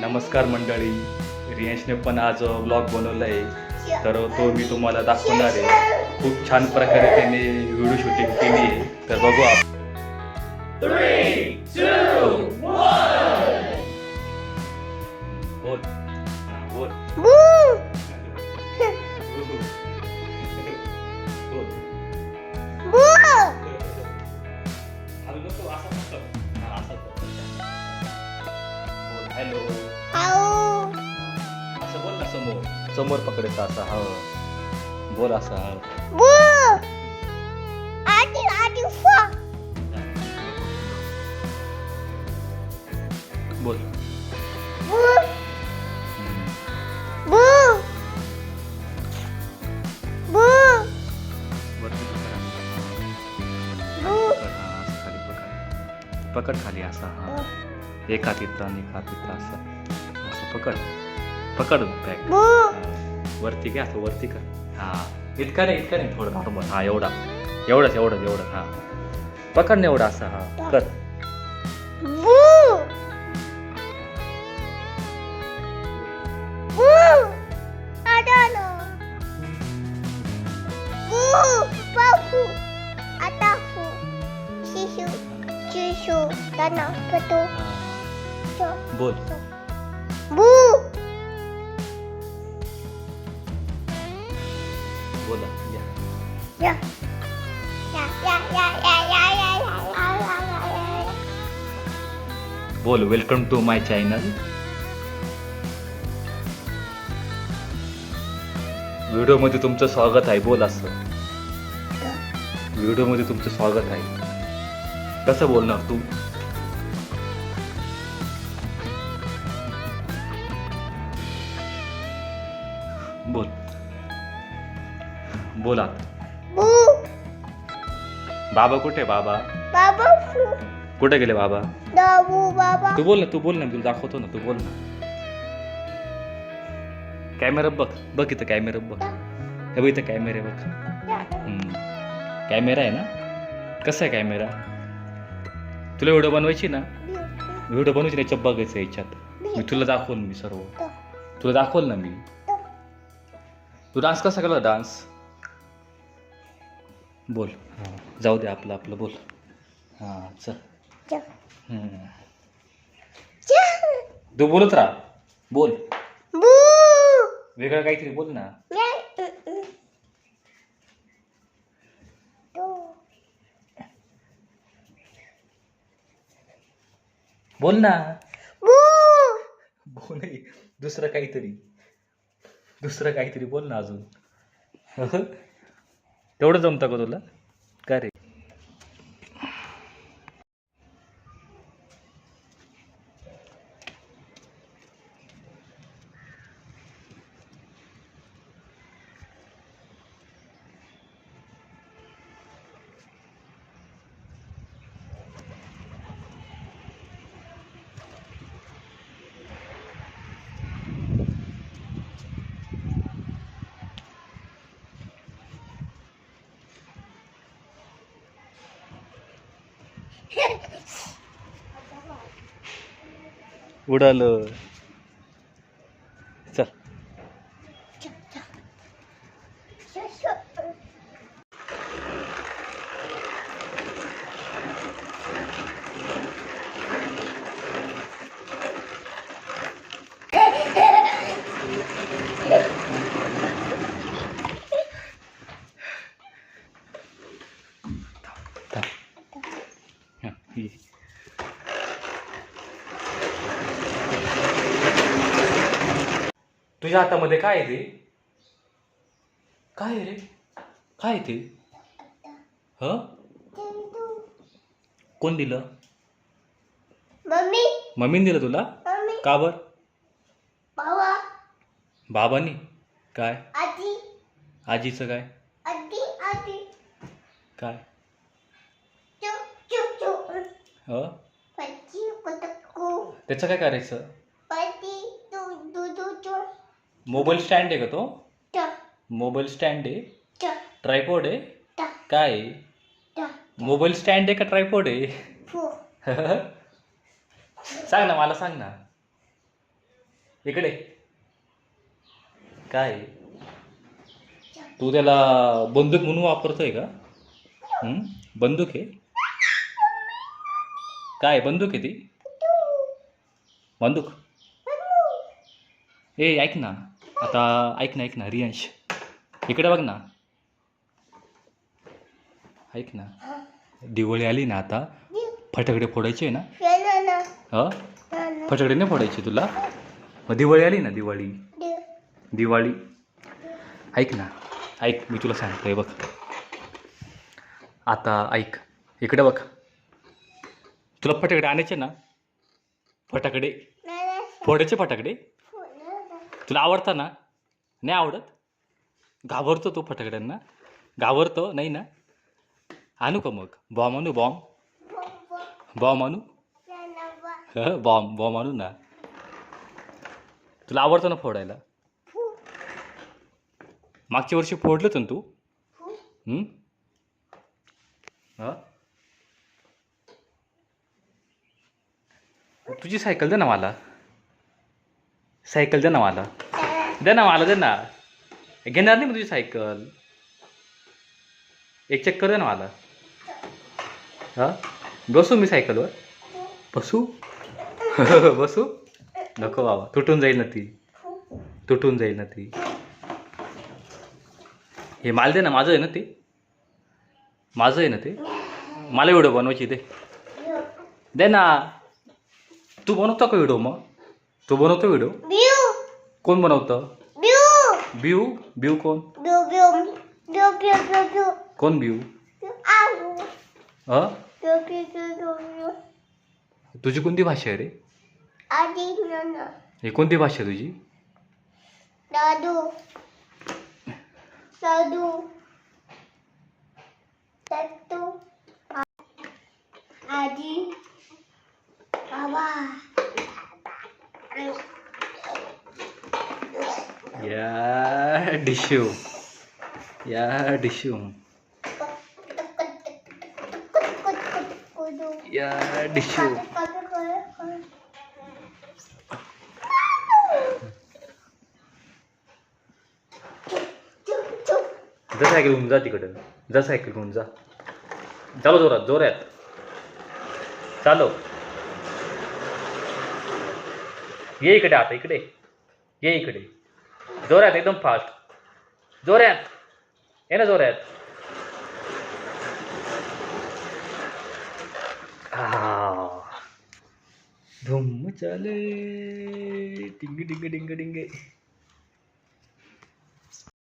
नमस्कार मंडळी. रियांशने पण आज ब्लॉग बनवला आहे तर तो मी तुम्हाला दाखवणार आहे. खूप छान प्रकारे त्याने व्हिडिओ शूटिंग केली आहे. तर बघू आपण. हलू. sumur pakai rasa hal bu rasa hal bu adil adil fa bu bu bu bu bu pakai kali ya, asa ya, hal Ekatita, Nikatita, Masa Pekat. Masa Pekat. पकड बॅग. वरती घ्या असं वरती कर. हा इतका नाही इतका नाही थोडं नॉर्मल हा एवढा. एवढंच एवढंच एवढं. हा. पकड ना एवढा असा हा. कर. हा. बोल. Bu. बोल वेलकम टू माय चॅनल व्हिडिओमध्ये तुमचं स्वागत आहे बोल असं व्हिडिओमध्ये तुमचं स्वागत आहे कसं बोलणार तू बोल बोला बाबा कुठे बाबा? fu. कुठे गेले बाबा? baba. तू बोल ना तू बोल ना मी तुला दाखवतो ना तू बोल ना. कॅमेरा बघ बघ इथं कॅमेरा बघ. हे. बघ इथं कॅमेरा बघ. कॅमेरा आहे ना? कसा आहे कॅमेरा? तुला व्हिडिओ बनवायची ना? व्हिडिओ बनवायची ना याच्यात बघायचं याच्यात. मी तुला दाखवल मी सर्व. तुला दाखवल ना मी? तू डान्स कसा केला डान्स? बोल. हां. जाऊ दे आपलं आपलं बोल. हां चल. हम्म. तू बोलत राहा. बोल. वेगळं काहीतरी बोल ना. बोल ना. बोल नाही. दुसरं काहीतरी. दुसरं काहीतरी बोल ना अजून. तेवढं जमतं का तुला? का रे? ఊడాలు. तुझ्या हातामध्ये काय आहे ते काय आहे रे काय आहे ते ह कोण दिलं Mami. मम्मीने दिलं तुला. का बर Bawa. बाबांनी काय Adi. आजीचं काय Adi. Adi. काय. ह. त्याचं काय करायचं मोबाईल स्टँड आहे का तो. मोबाईल स्टँड आहे. ट्रायपॉड आहे. काय आहे. मोबाईल स्टँड आहे का ट्रायपॉड आहे? Fu. सांग ना मला सांग ना. इकडे. काय तू त्याला बंदूक म्हणून वापरतोय का? हं? बंदूक आहे? काय बंदूक आहे ती? बंदूक. ए ऐक ना. आता ऐक ना ऐक ना रियांश. इकडे बघ ना. ऐक ना. दिवाळी आली ना आता. फटाकडे फोडायचे आहे ना? हा? फटाकडे नाही फोडायचे तुला? मग दिवाळी आली ना दिवाळी? दिवाळी. ऐक ना. ऐक मी तुला सांगतोय बघ. आता ऐक. इकडे बघ. तुला फटाकडे आणायचे ना? फटाकडे? फोडायचे फटाकडे? तुला आवडतं ना? नाही आवडत? घाबरतो तो फटाकड्यांना घाबरतो? नाही ना? आणू का मग? बॉम्ब आणू? बॉम्ब? बॉम्ब आणू? बॉम्ब बॉम्ब आणू ना. तुला आवडतं ना फोडायला? मागच्या वर्षी फोडलं होतं ना तू? तुझी सायकल दे ना मला. सायकल दे ना मला. दे ना मला दे ना. घेणार नाही मग तुझी सायकल. एक चक्कर दे ना मला. हां? बसू मी सायकलवर? बसू? बसू? नको बाबा तुटून जाईल ना ती. तुटून जाईल ना ती. हे माल दे ना माझं आहे ना ते. माझं आहे ना ते. मला व्हिडिओ बनवायची दे. दे ना. तू बनवतो का व्हिडिओ मग? तू बनवतो व्हिडिओ? कोण बनवतं? बिऊ. बिऊ? कोण? कोण बिऊ? अ? तुझी कोणती भाषा आहे रे? ही कोणती भाषा आहे तुझी? दादू. दादू तत्तू आजी बाबा या डिशू या डिशू या डिशू जा सायकल घेऊन जा तिकडं. जा सायकल घेऊन जा. चालो जोरात जोरात. चालो. ये इकडे आता इकडे. ये इकडे. जोरात एकदम फास्ट जोरात ये ना जोरात हा धुम चाले डिंग डिंग डिंग डिंग